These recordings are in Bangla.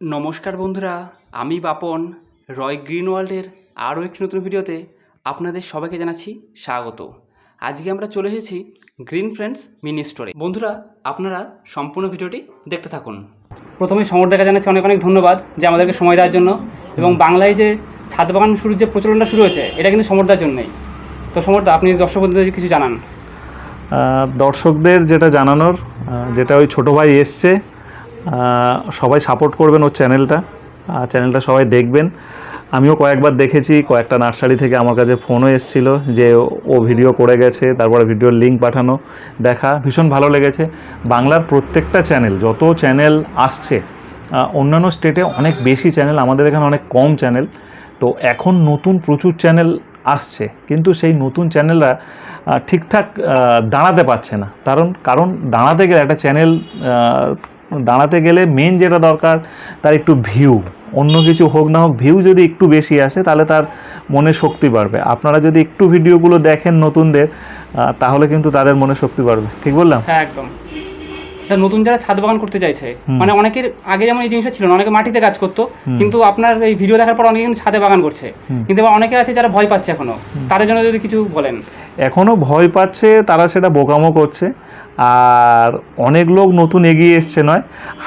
নমস্কার বন্ধুরা, আমি বাপন। রয় গ্রিন ওয়ার্ল্ডের আরও একটি নতুন ভিডিওতে আপনাদের সবাইকে জানাচ্ছি স্বাগত। আজকে আমরা চলে এসেছি গ্রিন ফ্রেন্ডস মিনি স্টোরে। বন্ধুরা, আপনারা সম্পূর্ণ ভিডিওটি দেখতে থাকুন। প্রথমে সমরদাকে জানাচ্ছি অনেক অনেক ধন্যবাদ যে আমাদেরকে সময় দেওয়ার জন্য এবং বাংলায় যে ছাদ বাগান শুরুর যে প্রচলনটা শুরু হয়েছে, এটা কিন্তু সমরদার জন্যই। তো সমরদা আপনি দর্শক বন্ধুদের কিছু জানান। দর্শকদের যেটা জানানোর যেটা ওই ছোটো ভাই এসছে সবাই সাপোর্ট করবেন ওর চ্যানেলটা চ্যানেলটা সবাই দেখবেন। আমিও কয়েকবার দেখেছি, কয়েকটা নার্সারি থেকে আমার কাছে ফোনও এসেছিল যে ও ভিডিও করে গেছে, তারপরে ভিডিওর লিঙ্ক পাঠানো। দেখা, ভীষণ ভালো লেগেছে। বাংলার প্রত্যেকটা চ্যানেল যত চ্যানেল আসছে অন্যান্য স্টেটে অনেক বেশি চ্যানেল আমাদের এখানে অনেক কম চ্যানেল তো এখন নতুন প্রচুর চ্যানেল আসছে, কিন্তু সেই নতুন চ্যানেলরা ঠিকঠাক দাঁড়াতে পারছে না। কারণ কারণ দাঁড়াতে গেলে একটা চ্যানেল দাঁড়াতে গেলে মেন যেটা দরকার তার একটু ভিউ অন্য কিছু হোক না হোক ভিউ যদি একটু বেশি আসে তাহলে তার মনে শক্তি বাড়বে। আপনারা যদি একটু ভিডিওগুলো দেখেন নতুনদের তাহলে কিন্তু তাদের মনে শক্তি বাড়বে। ঠিক বললাম? হ্যাঁ একদম। নতুন যারা ছাদ বাগান করতে চাইছে মানে অনেকের আগে যেমন এই জিনিসটা ছিল না অনেকে মাটিতে কাজ করতো কিন্তু আপনার এই ভিডিও দেখার পর অনেকে কিন্তু ছাদে বাগান করছে। কিন্তু অনেকে আছে যারা ভয় পাচ্ছে এখনও। তাদের জন্য যদি কিছু বলেন। এখনও ভয় পাচ্ছে তারা সেটা বোকামো করছে। আর অনেক লোক নতুন এগিয়ে এসছে নয়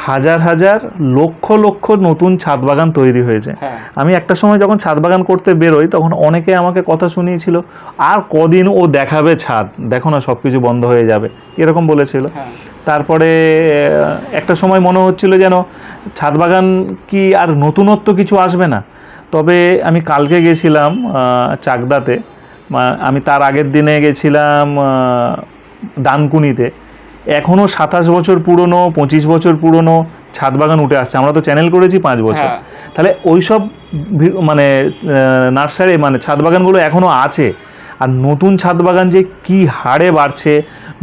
হাজার হাজার লক্ষ লক্ষ নতুন ছাদ বাগান তৈরি হয়েছে। হ্যাঁ। আমি একটা সময় যখন ছাদ বাগান করতে বেরোই তখন অনেকে আমাকে কথা শুনিয়েছিল আর কদিন ও দেখাবে ছাদ? দেখো না সব কিছু বন্ধ হয়ে যাবে। এরকম বলেছিল। হ্যাঁ। তারপরে একটা সময় মনে হচ্ছিল যেন ছাদ বাগান কি আর নতুনত্ব কিছু আসবে না। তবে আমি কালকে গেছিলাম চাকদাতে। আমি তার আগের দিনে গেছিলাম ডানকুনিতে। এখনও সাতাশ বছর পুরনো পঁচিশ বছর পুরনো ছাদ বাগান উঠে আসছে। আমরা তো চ্যানেল করেছি পাঁচ বছর। হ্যাঁ। তাহলে ওইসব মানে নার্সারি মানে ছাদ বাগানগুলো এখনও আছে। আর নতুন ছাদ বাগান যে কি হারে বাড়ছে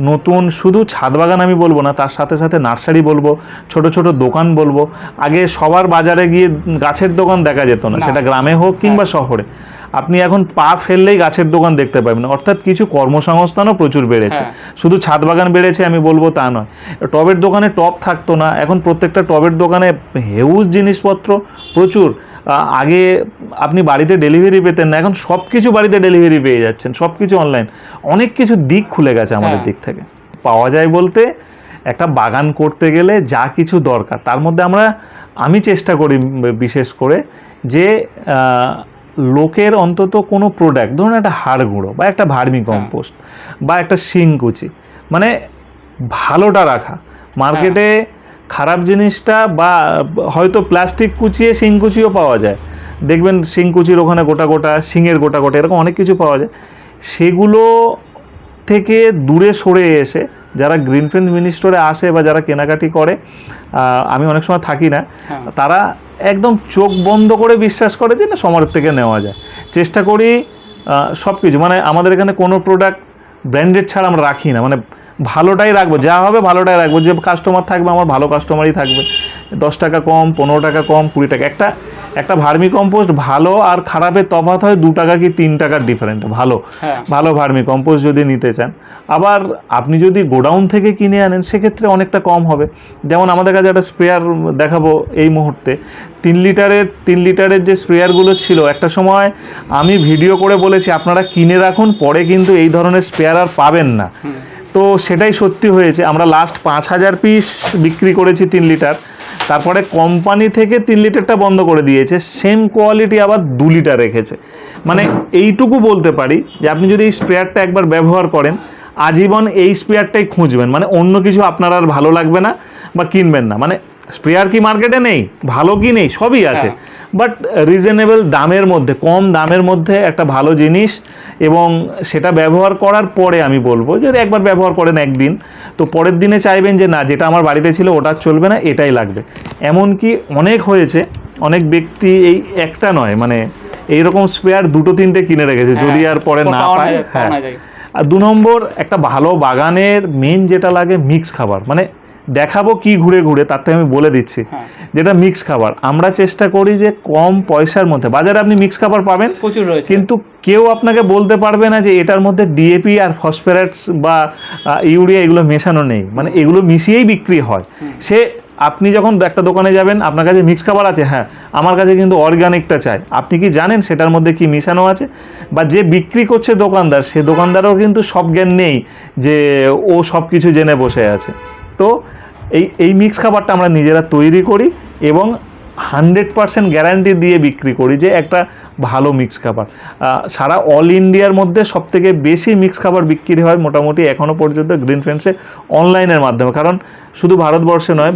নতুন শুধু ছাদ বাগান আমি বলব না তার সাথে সাথে নার্সারি বলব ছোট ছোট দোকান বলব। আগে সবার বাজারে গিয়ে গাছের দোকান দেখা যেত না না। সেটা গ্রামে হোক কিংবা হ্যাঁ। শহরে। আপনি এখন পা ফেললেই গাছের দোকান দেখতে পাবেন। অর্থাৎ কিছু কর্মসংস্থানও প্রচুর বেড়েছে। হ্যাঁ। শুধু ছাদ বাগান বেড়েছে আমি বলব তা নয়। টবের দোকানে টব থাকতো না এখন প্রত্যেকটা টবের দোকানে হেউজ জিনিসপত্র প্রচুর। আগে আপনি বাড়িতে ডেলিভারি পেতেন না এখন সব কিছু বাড়িতে ডেলিভারি পেয়ে যাচ্ছেন সব কিছু অনলাইন অনেক কিছু দিক খুলে গেছে আমাদের হ্যাঁ। দিক থেকে। পাওয়া যায় বলতে একটা বাগান করতে গেলে যা কিছু দরকার তার মধ্যে আমরা আমি চেষ্টা করি বিশেষ করে যে লোকের অন্তত কোনো প্রোডাক্ট ধরুন একটা হাড় গুঁড়ো বা একটা ভার্মি কম্পোস্ট বা একটা শিংকুচি মানে ভালোটা রাখা। মার্কেটে খারাপ জিনিসটা বা হয়তো প্লাস্টিক কুচিয়ে শিং কুচিও পাওয়া যায়। দেখবেন শিং কুচির ওখানে গোটা গোটা শিঙের গোটা গোটা এরকম অনেক কিছু পাওয়া যায়। সেগুলো থেকে দূরে সরে এসে যারা গ্রিন ফ্রেন্ড মিনি স্টোরে আসে বা যারা কেনাকাটি করে আমি অনেক সময় থাকি না হ্যাঁ। তারা একদম চোখ বন্ধ করে বিশ্বাস করে যে না সমার থেকে নেওয়া যায়। চেষ্টা করি সব কিছু মানে আমাদের এখানে কোনো প্রোডাক্ট ব্র্যান্ডেড ছাড়া আমরা রাখি না। মানে ভালোটাই রাখব যা হবে ভালোটাই রাখব। যে কাস্টমার থাকবে আমার ভালো কাস্টমারই থাকবে। দশ টাকা কম পনেরো টাকা কম কুড়ি টাকা। একটা একটা ভার্মি কম্পোস্ট ভালো আর খারাপের তফাৎ হয় দু টাকা কি তিন টাকার ডিফারেন্ট ভালো। হ্যাঁ। ভালো ভার্মি কম্পোস্ট যদি নিতে চান। আবার আপনি যদি গোডাউন থেকে কিনে আনেন সেক্ষেত্রে অনেকটা কম হবে। যেমন আমাদের কাছে একটা স্প্রেয়ার দেখাবো এই মুহূর্তে। তিন লিটারের তিন লিটারের যে স্প্রেয়ারগুলো ছিল একটা সময় আমি ভিডিও করে বলেছি আপনারা কিনে রাখুন পরে কিন্তু এই ধরনের স্প্রেয়ার আর পাবেন না। তো সেটাই সত্যি হয়েছে আমরা লাস্ট পাঁচ হাজার পিস বিক্রি করেছি তিন লিটার। তারপরে কোম্পানি থেকে তিন লিটারটা বন্ধ করে দিয়েছে সেম কোয়ালিটি আবার দু লিটার রেখেছে। মানে এইটুকু বলতে পারি যে আপনি যদি এই স্প্রেয়ারটা একবার ব্যবহার করেন আজীবন এই স্প্রেয়ারটাই খুঁজবেন। মানে অন্য কিছু আপনার আর ভালো লাগবে না বা কিনবেন না। মানে স্প্রেয়ার কি মার্কেটে নেই? ভালো কি নেই? সবই আছে। হ্যাঁ। বাট রিজনেবল দামের মধ্যে কম দামের মধ্যে একটা ভালো জিনিস এবং সেটা ব্যবহার করার পরে আমি বলব যে একবার ব্যবহার করেন একদিন। তো পরের দিনে চাইবেন যে না যেটা আমার বাড়িতে ছিল ওটা চলবে না এটাই লাগবে। এমনকি অনেক হয়েছে অনেক ব্যক্তি এই একটা নয় মানে এইরকম স্পেয়ার দুটো তিনটে কিনে রেখেছে। যদি আর পরে না পায় হ্যাঁ। আর দু নম্বর একটা ভালো বাগানের মেন যেটা লাগে মিক্স খাবার। মানে দেখাবো কি ঘুরে ঘুরে তার থেকে আমি বলে দিচ্ছি। হ্যাঁ। যেটা মিক্স খাবার। আমরা চেষ্টা করি যে কম পয়সার মধ্যে বাজারে আপনি মিক্স খাবার পাবেন প্রচুর রয়েছে। কিন্তু কেউ আপনাকে বলতে পারবে না যে এটার মধ্যে ডিএপি আর ফসফেরাস বা ইউরিয়া এগুলো মেশানো নেই। মানে এগুলো মিশিয়েই বিক্রি হয়। সে আপনি যখন একটা দোকানে যাবেন, আপনার কাছে মিক্স খাবার আছে হ্যাঁ আমার কাছে কিন্তু অর্গ্যানিকটা চাই। আপনি কি জানেন সেটার মধ্যে কি মিশানো আছে? বা যে বিক্রি করছে দোকানদার, সে দোকানদারও কিন্তু সব জ্ঞান নেই যে ও সব কিছু জেনে বসে আছে। তো এই এই মিক্স খাবারটা আমরা নিজেরা তৈরি করি এবং হান্ড্রেড পারসেন্ট গ্যারান্টি দিয়ে বিক্রি করি যে একটা ভালো মিক্স খাবার। সারা অল ইন্ডিয়ার মধ্যে সবথেকে বেশি মিক্স খাবার বিক্রি হয় মোটামুটি এখনও পর্যন্ত গ্রিন ফ্রেন্ডসে অনলাইনের মাধ্যমে। কারণ শুধু ভারতবর্ষে নয়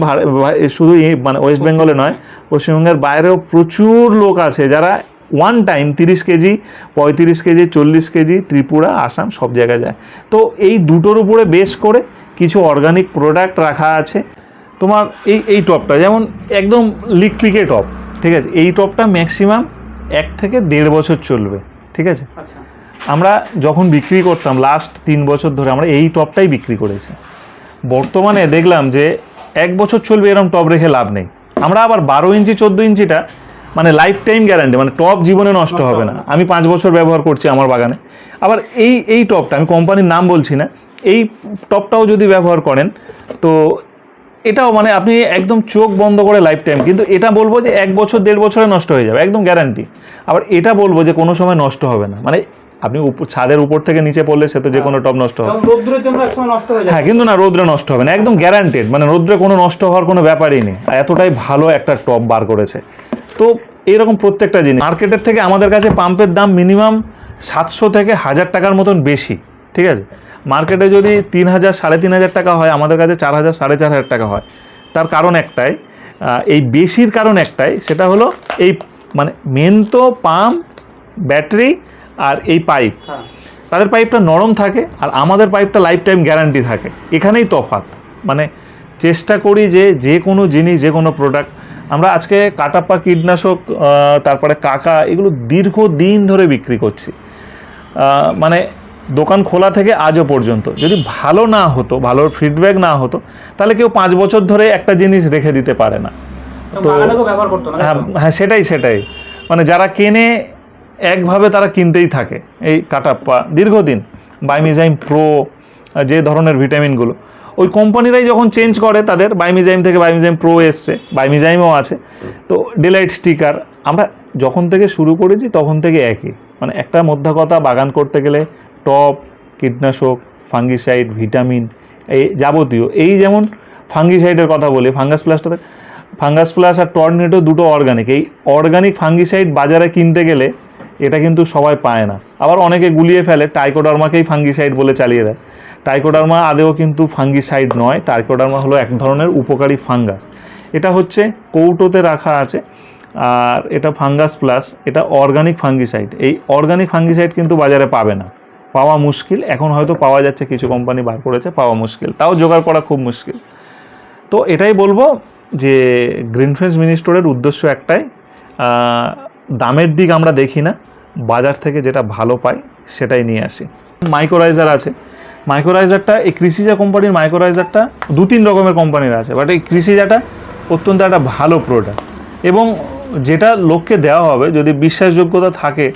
শুধু মানে ওয়েস্ট বেঙ্গলে নয় পশ্চিমবঙ্গের বাইরেও প্রচুর লোক আছে যারা ওয়ান টাইম তিরিশ কেজি পঁয়ত্রিশ কেজি চল্লিশ কেজি ত্রিপুরা আসাম সব জায়গায় যায়। তো এই দুটোর উপরে বেশ করে কিছু অর্গানিক প্রোডাক্ট রাখা আছে। তোমার এই এই টপটা যেমন একদম লিকপিকে টপ ঠিক আছে? এই টপটা ম্যাক্সিমাম এক থেকে দেড় বছর চলবে ঠিক আছে? আচ্ছা। আমরা যখন বিক্রি করতাম লাস্ট তিন বছর ধরে আমরা এই টপটাই বিক্রি করেছি। বর্তমানে দেখলাম যে এক বছর চলবে এরকম টপ রেখে লাভ নেই। আমরা আবার বারো ইঞ্চি চোদ্দ ইঞ্চিটা মানে লাইফ টাইম গ্যারান্টি মানে টপ জীবনে নষ্ট হবে না। আমি পাঁচ বছর ব্যবহার করছি আমার বাগানে। আবার এই এই টপটা আমি কোম্পানির নাম বলছি না এই টপটাও যদি ব্যবহার করেন তো এটাও মানে আপনি একদম চোখ বন্ধ করে লাইফ টাইম কিন্তু এটা বলব যে এক বছর দেড় বছরে নষ্ট হয়ে যাবে একদম গ্যারান্টি আবার এটা বলব যে কোনো সময় নষ্ট হবে না। মানে আপনি ছাদের উপর থেকে নিচে পড়লে সে তো যে কোনো টপ নষ্ট হবে। হয়ে কিন্তু না রোদ্রে নষ্ট হবে না একদম গ্যারান্টেড মানে রোদ্রে কোনো নষ্ট হওয়ার কোনো ব্যাপারই নেই। আর এতটাই ভালো একটা টপ বার করেছে। তো এরকম প্রত্যেকটা জিনিস। মার্কেটের থেকে আমাদের কাছে পাম্পের দাম মিনিমাম সাতশো থেকে হাজার টাকার মতন বেশি ঠিক আছে? মার্কেটে যদি তিন হাজার সাড়ে তিন হাজার টাকা হয় আমাদের কাছে চার হাজার সাড়ে চার হাজার টাকা হয়। তার কারণ একটাই এই বেশির কারণ একটাই সেটা হলো এই মানে মেন তো পাম্প ব্যাটারি আর এই পাইপ। হ্যাঁ। তাদের পাইপটা নরম থাকে আর আমাদের পাইপটা লাইফ টাইম গ্যারান্টি থাকে। এখানেই তফাৎ। মানে চেষ্টা করি যে যে কোনো জিনিস যে কোনো প্রোডাক্ট আমরা আজকে কাটাপ্পা কীটনাশক তারপরে কাকা এগুলো দীর্ঘদিন ধরে বিক্রি করছি। মানে দোকান খোলা থেকে আজও পর্যন্ত। যদি ভালো না হতো ভালো ফিডব্যাক না হতো তাহলে কেউ পাঁচ বছর ধরে একটা জিনিস রেখে দিতে পারে না। তো- হ্যাঁ হ্যাঁ সেটাই সেটাই। মানে যারা কেনে একভাবে তারা কিনতেই থাকে এই কাটাপ্পা দীর্ঘদিন। বাইমিজাইম প্রো যে ধরনের ভিটামিনগুলো। ওই কোম্পানিরাই যখন চেঞ্জ করে তাদের বাইমিজাইম থেকে বাইমিজাইম প্রো এসছে বাইমিজাইমও আছে। তো ডিলাইট স্টিকার আমরা যখন থেকে শুরু করেছি তখন থেকে একই। মানে একটা মধ্যা কথা বাগান করতে গেলে টপ, কীটনাশক, ফাঙ্গিসাইড, ভিটামিন, এই যাবতীয়। এই যেমন ফাঙ্গিসাইডের কথা বলি, ফাঙ্গাস প্লাসটাতে ফাঙ্গাস প্লাস আর টর্নেডো দুটো অর্গানিক এই অর্গানিক ফাঙ্গিসাইড বাজারে কিনতে গেলে এটা কিন্তু সবাই পায় না। আবার অনেকে গুলিয়ে ফেলে, টাইকোডার্মাকেই ফাঙ্গিসাইড বলে চালিয়ে দেয়। টাইকোডার্মা আদেও কিন্তু ফাঙ্গিসাইড নয়, টাইকোডার্মা হলো এক ধরনের উপকারী ফাঙ্গাস। এটা হচ্ছে কৌটোতে রাখা আছে, আর এটা ফাঙ্গাস প্লাস, এটা অর্গানিক ফাঙ্গিসাইড। এই অর্গানিক ফাঙ্গিসাইড কিন্তু বাজারে পাবে না। পাওয়া মুশকিল। এখন হয়তো পাওয়া যাচ্ছে, কিছু কোম্পানি বার করেছে, পাওয়া মুশকিল। তাও জোগাড় করা খুব মুশকিল। তো এটাই বলব যে গ্রিন ফ্রেন্ডস মিনি স্টোরের উদ্দেশ্য একটাই। দামের দিক আমরা দেখি না, বাজার থেকে যেটা ভালো পাই সেটাই নিয়ে আসি। মাইক্রোরাইজার আছে। মাইক্রোরাইজারটা এই কৃষিজা কোম্পানির মাইক্রোরাইজারটা দু তিন রকমের কোম্পানির আছে বাট এই কৃষিজাটা অত্যন্ত একটা ভালো প্রোডাক্ট এবং যেটা লোককে দেওয়া হবে, যদি বিশ্বাসযোগ্যতা থাকে,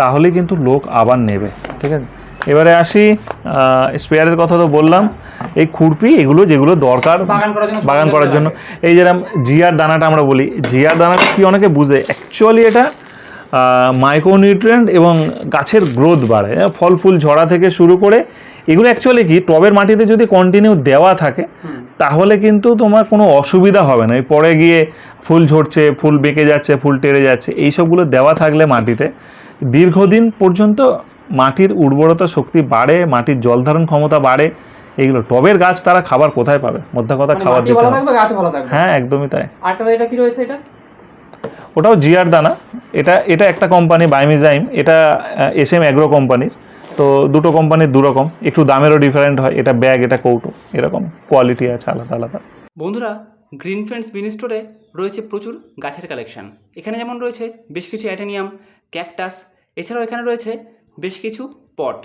তাহলে কিন্তু লোক আবার নেবে, ঠিক আছে? এবারে আসি স্পেয়ারের কথা তো বললাম। এই খুরপি এগুলো যেগুলো দরকার বাগান করার জন্য এই যেরকম জিয়ার দানাটা আমরা বলি জিয়ার দানাটা কি অনেকে বুঝে? অ্যাকচুয়ালি এটা মাইক্রোনিউট্রিয়েন্ট এবং গাছের গ্রোথ বাড়ায় হ্যাঁ, ফল ফুল ঝরা থেকে শুরু করে এগুলো অ্যাকচুয়ালি কি টবের মাটিতে যদি কন্টিনিউ দেওয়া থাকে তাহলে কিন্তু তোমার কোনো অসুবিধা হবে না। এই পরে গিয়ে ফুল ঝরছে ফুল বেঁকে যাচ্ছে ফুল টেরে যাচ্ছে এইসবগুলো দেওয়া থাকলে মাটিতে। দীর্ঘদিন পর্যন্ত মাটির উর্বরতা শক্তি বাড়ে মাটির জল ধারণ ক্ষমতা বাড়ে এগুলো টবের গাছ তারা খাবার কোথায় পাবে? মধ্যে কথা মানে খাবার দিতে হবে গাছ ভালো থাকবে? হ্যাঁ একদমই তাই। এটা কি রয়েছে এটা? ওটাও জিয়ার দানা। এটা এটা একটা কোম্পানি বাইমিজাইম। এটা এস এম অ্যাগ্রো কোম্পানির। তো দুটো কোম্পানির দু রকম। একটু দামেরও ডিফারেন্ট হয়। এটা ব্যাগ এটা কৌটো। এরকম। কোয়ালিটি আছে আলাদা আলাদা। বন্ধুরা গ্রিন ফ্রেন্ডস মিনি স্টোরে রয়েছে প্রচুর গাছের কালেকশন এখানে যেমন রয়েছে বেশ কিছু অ্যাটেনিয়াম ক্যাকটাস এছাড়াও এখানে রয়েছে বেশ কিছু পট।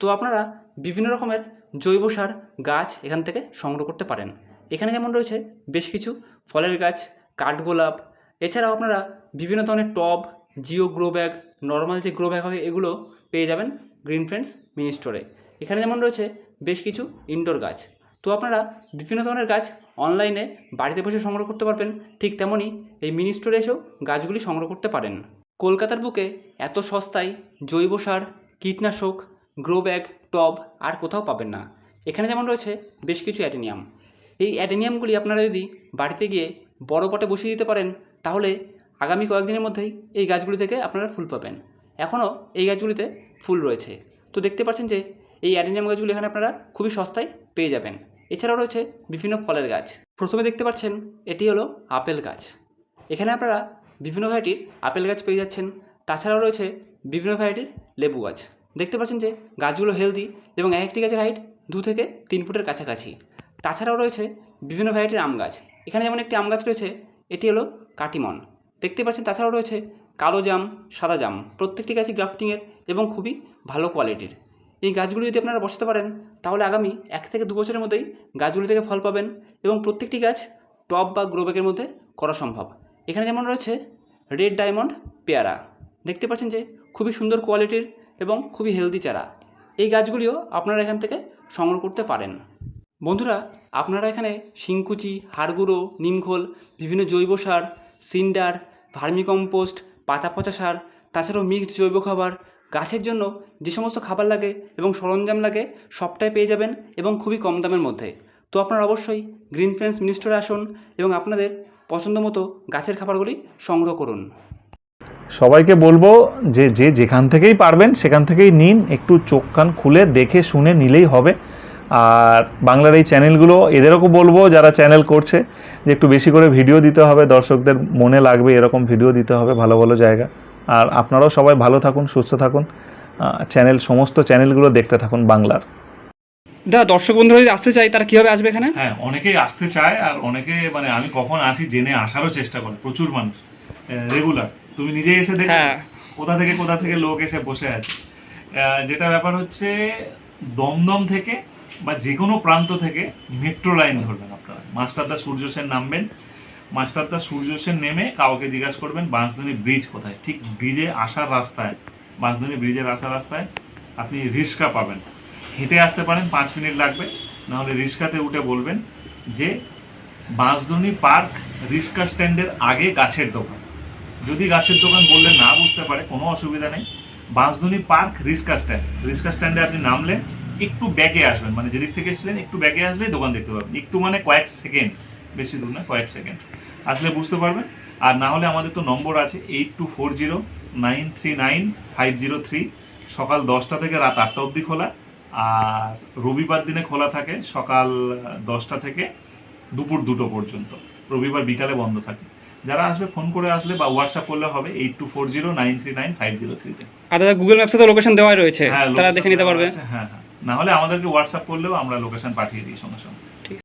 তো আপনারা বিভিন্ন রকমের জৈব সার গাছ এখান থেকে সংগ্রহ করতে পারেন। এখানে যেমন রয়েছে বেশ কিছু ফলের গাছ, কাঠগোলাপ। এছাড়াও আপনারা বিভিন্ন ধরনের টব, জিও গ্রো ব্যাগ, নর্মাল যে গ্রো ব্যাগ হয় এগুলো পেয়ে যাবেন গ্রিন ফ্রেন্ডস মিনি স্টোরে। এখানে যেমন রয়েছে বেশ কিছু ইনডোর গাছ। তো আপনারা বিভিন্ন ধরনের গাছ অনলাইনে বাড়িতে বসে সংগ্রহ করতে পারবেন, ঠিক তেমনই এই মিনি স্টোরে এসেও গাছগুলি সংগ্রহ করতে পারেন। কলকাতার বুকে এত সস্তায় জৈব সার, কীটনাশক, গ্রো ব্যাগ, টব আর কোথাও পাবেন না। এখানে যেমন রয়েছে বেশ কিছু অ্যাডেনিয়াম। এই অ্যাডেনিয়ামগুলি আপনারা যদি বাড়িতে গিয়ে বড় পটে বসিয়ে দিতে পারেন, তাহলে আগামী কয়েকদিনের মধ্যেই এই গাছগুলি থেকে আপনারা ফুল পাবেন। এখনও এই গাছগুলিতে ফুল রয়েছে। তো দেখতে পাচ্ছেন যে এই অ্যাডেনিয়াম গাছগুলি এখানে আপনারা খুবই সস্তায় পেয়ে যাবেন। এছাড়াও রয়েছে বিভিন্ন ফলের গাছ। প্রথমে দেখতে পাচ্ছেন এটি হলো আপেল গাছ। এখানে আপনারা বিভিন্ন ভ্যারাইটির আপেল গাছ পেয়ে যাচ্ছেন। তাছাড়াও রয়েছে বিভিন্ন ভ্যারাইটির লেবু গাছ। দেখতে পাচ্ছেন যে গাছগুলো হেলদি এবং এক একটি গাছের হাইট দু থেকে তিন ফুটের কাছাকাছি। তাছাড়াও রয়েছে বিভিন্ন ভ্যারাইটির আম গাছ। এখানে যেমন একটি আম গাছ রয়েছে, এটি হলো কাটিমন। দেখতে পাচ্ছেন তাছাড়াও রয়েছে কালো জাম, সাদা জাম। প্রত্যেকটি গাছই গ্রাফটিংয়ের এবং খুবই ভালো কোয়ালিটির এই গাছগুলি যদি আপনারা বসাতে পারেন, তাহলে আগামী এক থেকে দু বছরের মধ্যেই গাছগুলি থেকে ফল পাবেন এবং প্রত্যেকটি গাছ টব বা গ্রোব্যাগের মধ্যে করা সম্ভব। এখানে যেমন রয়েছে রেড ডায়মন্ড পেয়ারা। দেখতে পাচ্ছেন যে খুবই সুন্দর কোয়ালিটির এবং খুবই হেলদি চারা। এই গাছগুলিও আপনারা এখান থেকে সংগ্রহ করতে পারেন। বন্ধুরা, আপনারা এখানে শিংকুচি, হাড়গুঁড়ো, নিমখোল, বিভিন্ন জৈব সার, সিন্ডার, ভার্মিকম্পোস্ট, পাতা পচা সার, তাছাড়াও মিক্সড জৈব খাবার, গাছের জন্য যে সমস্ত খাবার লাগে এবং সরঞ্জাম লাগে, সবটাই পেয়ে যাবেন এবং খুবই কম দামের মধ্যে। তো আপনারা অবশ্যই গ্রিন ফ্রেন্ডস মিনিস্টারে আসুন এবং আপনাদের পছন্দ মতো গাছের খাবারগুলি সংগ্রহ করুন। সবাইকে বলব যে যে যেখান থেকেই পারবেন সেখান থেকেই নিন, একটু চোখ কান খুলে দেখে শুনে নিলেই হবে। আর বাংলার এই চ্যানেলগুলো এদেরও বলব যারা চ্যানেল করছে, যে একটু বেশি করে ভিডিও দিতে হবে, দর্শকদের মনে লাগবে এরকম ভিডিও দিতে হবে, ভালো ভালো জায়গা। আর আপনারাও সবাই ভালো থাকুন, সুস্থ থাকুন। চ্যানেল, সমস্ত চ্যানেলগুলো দেখতে থাকুন বাংলার। দাদা দর্শক বন্ধুরা যদি আসতে চাই তারা কীভাবে আসবে এখানে? হ্যাঁ অনেকেই আসতে চায় আর অনেকে মানে আমি কখন আসি জেনে আসারও চেষ্টা করে প্রচুর মানুষ। রেগুলার তুমি নিজে এসে দেখো হ্যাঁ। কোথা থেকে কোথা থেকে লোক এসে বসে আছে। যেটা ব্যাপার হচ্ছে দমদম থেকে বা যে কোনো প্রান্ত থেকে মেট্রো লাইন ধরবেন আপনারা। মাস্টারদা সূর্য সেন নামবেন। মাস্টারদা সূর্য সেন নেমে কাউকে জিজ্ঞাসা করবেন বাঁশধনী ব্রিজ কোথায়? ঠিক ব্রিজে আসার রাস্তায় বাঁশধনী ব্রিজের আসার রাস্তায় আপনি রিক্সা পাবেন। হেঁটে আসতে পারেন, পাঁচ মিনিট লাগবে। নাহলে রিক্সাতে উঠে বলবেন যে, বাঁশধনী পার্ক রিক্সা স্ট্যান্ডের আগে গাছের দোকান। যদি গাছের দোকান বললে না বুঝতে পারে, কোনো অসুবিধা নেই। বাঁশধনী পার্ক রিক্সা স্ট্যান্ড। রিক্সা স্ট্যান্ডে আপনি নামলেন একটু ব্যাগে আসবেন। মানে যেদিক থেকে এসেছিলেন, একটু ব্যাগে আসলেই দোকান দেখতে পাবেন। একটু মানে কয়েক সেকেন্ড, বেশি দূর না, কয়েক সেকেন্ড। আসলে বুঝতে পারবেন। আর না হলে আমাদের তো নম্বর আছে eight two four zero nine three nine five zero three. সকাল দশটা থেকে রাত আটটা অবধি খোলা। আর রবিবার দিনে খোলা থাকে সকাল দশটা থেকে দুপুর দুটো পর্যন্ত। রবিবার বিকালে বন্ধ থাকে। যারা আসবে ফোন করে আসলে বা হোয়াটসঅ্যাপ করলে হবে eight two four zero nine three nine five zero থ্রিতে আর দাদা গুগল ম্যাপসে তো লোকেশন দেওয়াই রয়েছে। তারা দেখে নিতে পারবে। হ্যাঁ হ্যাঁ। না হলে আমাদেরকে হোয়াটসঅ্যাপ করলেও আমরা লোকেশন পাঠিয়ে দিই সঙ্গে সঙ্গে।